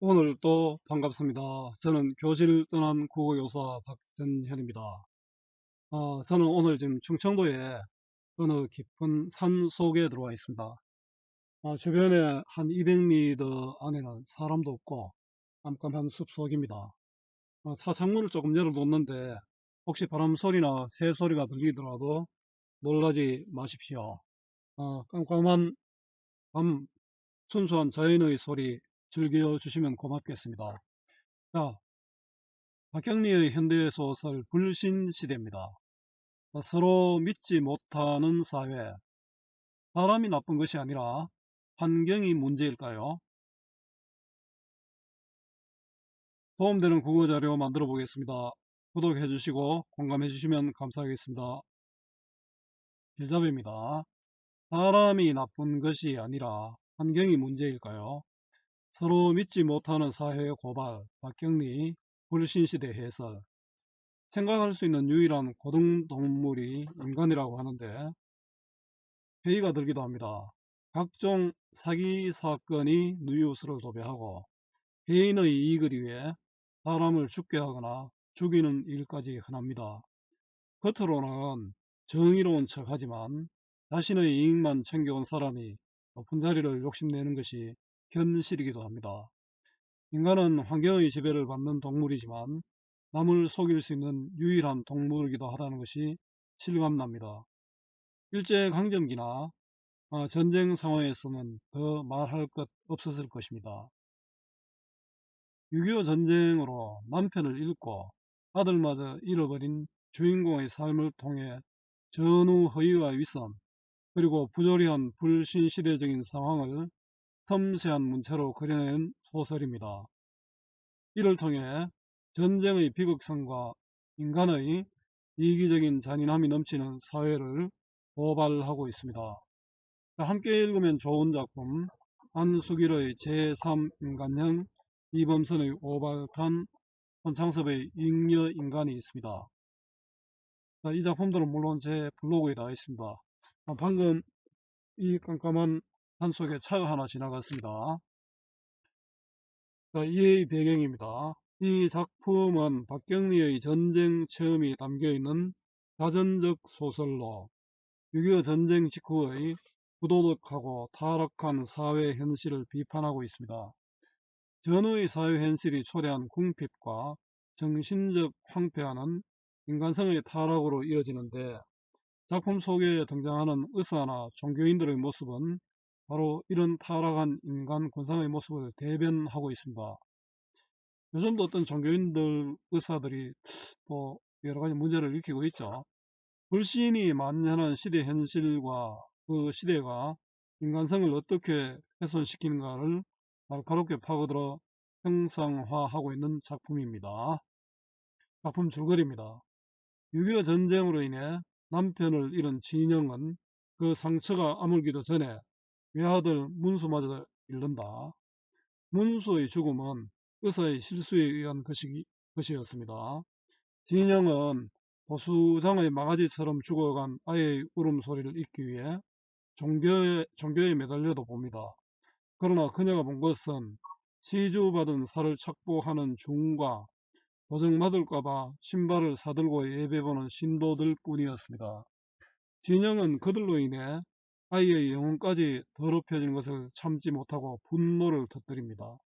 오늘 또 반갑습니다. 저는 교실 떠난 국어교사 박전현입니다. 어, 저는 오늘 지금 충청도에 어느 깊은 산 속에 들어와 있습니다. 어, 주변에 한 200m 안에는 사람도 없고 깜깜한 숲속입니다. 어, 차 창문을 조금 열어놓는데 혹시 바람 소리나 새 소리가 들리더라도 놀라지 마십시오. 어, 깜깜한 밤 순수한 자연의 소리 즐겨주시면 고맙겠습니다. 자, 박경리의 현대소설 불신시대입니다. 서로 믿지 못하는 사회. 사람이 나쁜 것이 아니라 환경이 문제일까요? 도움되는 국어자료 만들어 보겠습니다. 구독해 주시고 공감해 주시면 감사하겠습니다. 길잡이입니다. 사람이 나쁜 것이 아니라 환경이 문제일까요? 서로 믿지 못하는 사회의 고발, 박경리, 불신시대 해설. 생각할 수 있는 유일한 고등동물이 인간이라고 하는데 회의가 들기도 합니다. 각종 사기 사건이 누이웃을 도배하고 개인의 이익을 위해 사람을 죽게 하거나 죽이는 일까지 흔합니다. 겉으로는 정의로운 척하지만 자신의 이익만 챙겨온 사람이 높은 자리를 욕심내는 것이 현실이기도 합니다. 인간은 환경의 지배를 받는 동물이지만 남을 속일 수 있는 유일한 동물이기도 하다는 것이 실감납니다. 일제강점기나 어, 전쟁 상황에서는 더 말할 것 없었을 것입니다. 6.25 전쟁으로 남편을 잃고 아들마저 잃어버린 주인공의 삶을 통해 전후 허위와 위선 그리고 부조리한 불신시대적인 상황을 섬세한 문체로 그려낸 소설입니다. 이를 통해 전쟁의 비극성과 인간의 이기적인 잔인함이 넘치는 사회를 고발하고 있습니다. 함께 읽으면 좋은 작품 안수길의 제3인간형 이범선의 오발탄 손창섭의 잉여인간이 있습니다. 이 작품들은 물론 제 블로그에 나와 있습니다. 방금 이 깜깜한 산 속에 차가 하나 지나갔습니다. 이의 배경입니다. 이 작품은 박경리의 전쟁 체험이 담겨있는 자전적 소설로 6.25 전쟁 직후의 부도덕하고 타락한 사회 현실을 비판하고 있습니다. 전후의 사회 현실이 초래한 궁핍과 정신적 황폐화는 인간성의 타락으로 이어지는데 작품 속에 등장하는 의사나 종교인들의 모습은 바로 이런 타락한 인간 군상의 모습을 대변하고 있습니다. 요즘도 어떤 종교인들, 의사들이 또 여러 가지 문제를 일으키고 있죠. 불신이 만연한 시대 현실과 그 시대가 인간성을 어떻게 훼손시키는가를 날카롭게 파고들어 형상화하고 있는 작품입니다. 작품 줄거리입니다. 6.25 전쟁으로 인해 남편을 잃은 진영은 그 상처가 아물기도 전에 외아들 문수마저 잃는다. 문수의 죽음은 의사의 실수에 의한 것이, 것이었습니다. 진영은 도수장의 망아지처럼 죽어간 아이의 울음소리를 잊기 위해 종교에, 종교에 매달려도 봅니다. 그러나 그녀가 본 것은 시주받은 살을 착보하는 중과 도적맞을까봐 신발을 사들고 예배보는 신도들 뿐이었습니다. 진영은 그들로 인해 아이의 영혼까지 더럽혀진 것을 참지 못하고 분노를 터뜨립니다.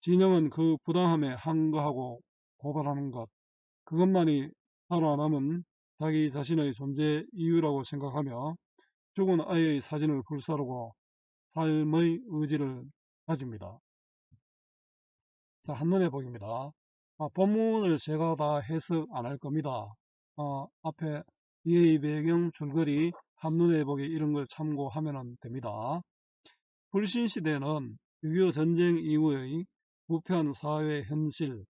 진영은 그 부당함에 항거하고 고발하는 것, 그것만이 살아남은 자기 자신의 존재 이유라고 생각하며 죽은 아이의 사진을 불사르고 삶의 의지를 가집니다. 자, 한눈에 보입니다. 아, 본문을 제가 다 해석 안 할 겁니다. 아, 앞에 이의 배경 줄거리 한눈에 보기 이런 걸 참고하면 됩니다. 불신시대는 6.25 전쟁 이후의 부패한 사회 현실,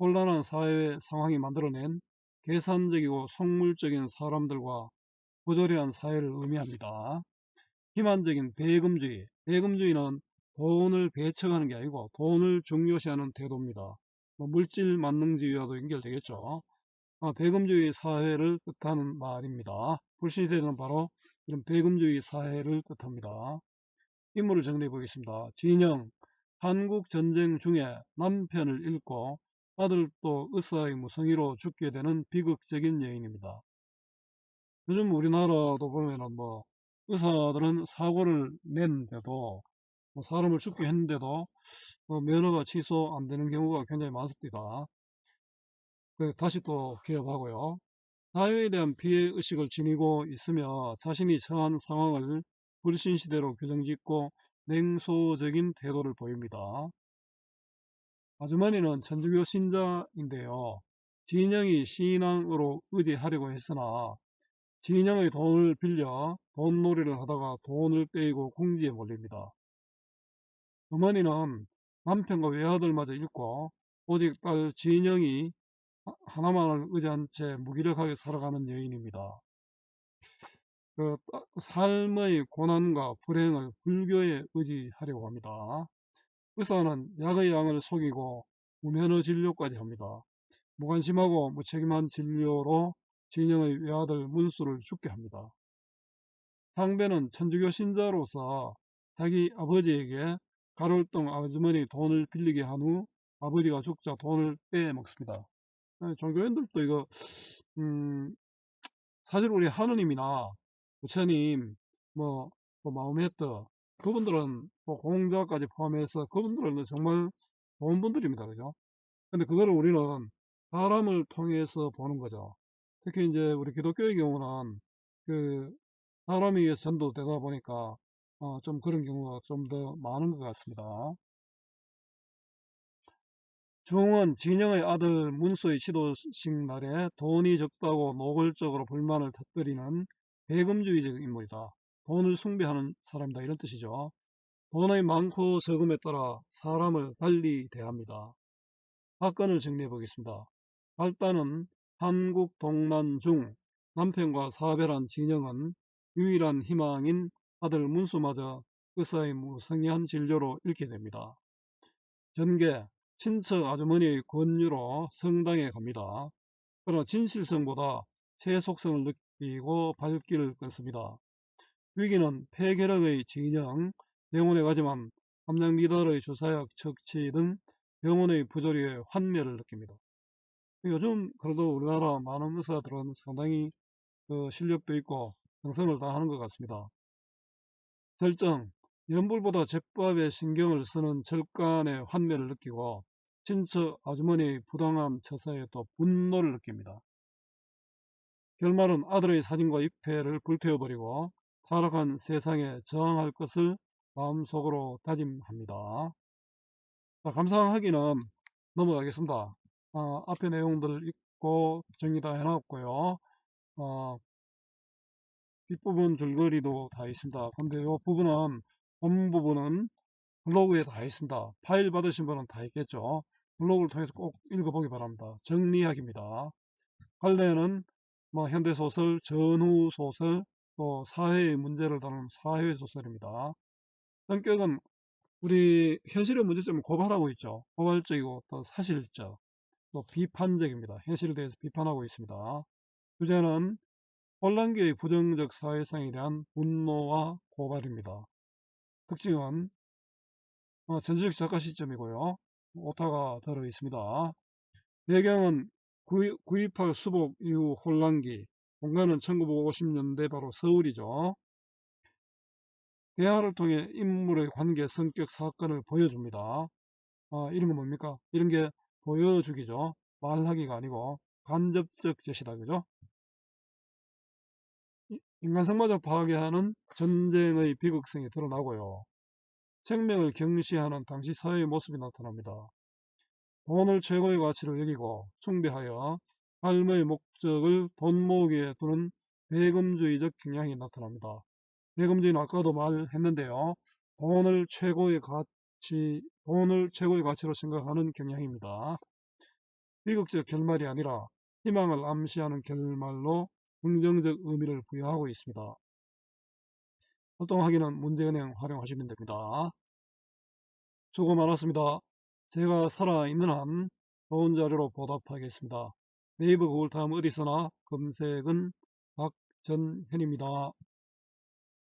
혼란한 사회 상황이 만들어낸 계산적이고 속물적인 사람들과 부조리한 사회를 의미합니다. 기만적인 배금주의, 배금주의는 돈을 배척하는 게 아니고 돈을 중요시하는 태도입니다. 뭐 물질 만능주의와도 연결되겠죠. 아, 배금주의 사회를 뜻하는 말입니다. 불신시대는 바로 이런 배금주의 사회를 뜻합니다. 인물을 정리해 보겠습니다. 진영, 한국 전쟁 중에 남편을 잃고 아들도 의사의 무성의로 죽게 되는 비극적인 여인입니다. 요즘 우리나라도 보면은 뭐 의사들은 사고를 냈는데도 뭐 사람을 죽게 했는데도 뭐 면허가 취소 안 되는 경우가 굉장히 많습니다. 그 다시 또 기업하고요. 사회에 대한 피해의식을 지니고 있으며 자신이 처한 상황을 불신시대로 규정짓고 냉소적인 태도를 보입니다. 아주머니는 천주교 신자인데요. 진영이 신앙으로 의지하려고 했으나 진영의 돈을 빌려 돈놀이를 하다가 돈을 떼이고 궁지에 몰립니다. 어머니는 남편과 외아들마저 잃고 오직 딸 진영이 하나만을 의지한 채 무기력하게 살아가는 여인입니다. 그 삶의 고난과 불행을 불교에 의지하려고 합니다. 의사는 약의 양을 속이고 무면허 진료까지 합니다. 무관심하고 무책임한 진료로 진영의 외아들 문수를 죽게 합니다. 상배는 천주교 신자로서 자기 아버지에게 가롤동 아주머니 돈을 빌리게 한 후 아버지가 죽자 돈을 빼먹습니다. 네, 종교인들도 이거 음, 사실 우리 하느님이나 부처님 뭐, 뭐 마음에떠 그분들은 뭐 공자까지 포함해서 그분들은 정말 좋은 분들입니다. 그죠? 근데 그거를 우리는 사람을 통해서 보는 거죠. 특히 이제 우리 기독교의 경우는 그 사람에 의해서 전도되다 보니까 어, 좀 그런 경우가 좀 더 많은 것 같습니다. 중은 진영의 아들 문소의 시도식 날에 돈이 적다고 노골적으로 불만을 터뜨리는 배금주의적 인물이다. 돈을 숭배하는 사람이다. 이런 뜻이죠. 돈의 많고 적음에 따라 사람을 달리 대합니다. 사건을 정리해 보겠습니다. 발단은 한국 동란 중 남편과 사별한 진영은 유일한 희망인 아들 문수마저 의사의 무성의한 진료로 잃게 됩니다. 전개 친척 아주머니의 권유로 성당에 갑니다. 그러나 진실성보다 세속성을 느끼고 발길을 끊습니다. 위기는 폐결핵의 진영, 병원에 가지만 함량 미달의 주사약 척치 등 병원의 부조리에 환멸을 느낍니다. 요즘 그래도 우리나라 많은 의사들은 상당히 그 실력도 있고 정성을 다하는 것 같습니다. 결정, 연불보다 제밥에 신경을 쓰는 절간의 환멸을 느끼고 친척 아주머니의 부당한 처사에 또 분노를 느낍니다. 결말은 아들의 사진과 입회를 불태워버리고 타락한 세상에 저항할 것을 마음속으로 다짐합니다. 자, 감상하기는 넘어가겠습니다. 어, 앞에 내용들을 읽고 정리 다 해놨고요. 어, 뒷부분 줄거리도 다 있습니다. 근데 이 부분은 본 부분은 블로그에 다 있습니다. 파일 받으신 분은 다 있겠죠. 블로그를 통해서 꼭 읽어보기 바랍니다. 정리하기입니다. 관련은 뭐 현대소설, 전후소설, 또 사회의 문제를 다루는 사회소설입니다. 성격은 우리 현실의 문제점을 고발하고 있죠. 고발적이고 또 사실적, 또 비판적입니다. 현실에 대해서 비판하고 있습니다. 주제는 혼란기의 부정적 사회성에 대한 분노와 고발입니다. 특징은 어, 전지적 작가 시점이고요. 오타가 들어 있습니다. 배경은 9.28 수복 이후 혼란기, 공간은 1950년대 바로 서울이죠. 대화를 통해 인물의 관계, 성격, 사건을 보여줍니다. 아, 이런 건 뭡니까? 이런 게 보여주기죠. 말하기가 아니고 간접적 제시다. 그죠? 인간성마저 파괴하는 전쟁의 비극성이 드러나고요. 생명을 경시하는 당시 사회의 모습이 나타납니다. 돈을 최고의 가치로 여기고 숭배하여 삶의 목적을 돈 모으기에 두는 배금주의적 경향이 나타납니다. 배금주의는 아까도 말했는데요. 돈을 최고의 가치, 돈을 최고의 가치로 생각하는 경향입니다. 비극적 결말이 아니라 희망을 암시하는 결말로 긍정적 의미를 부여하고 있습니다. 활동하기는 문제은행 활용하시면 됩니다. 수고 많았습니다. 제가 살아있는 한 좋은 자료로 보답하겠습니다. 네이버 구글 다음 어디서나 검색은 박전현입니다.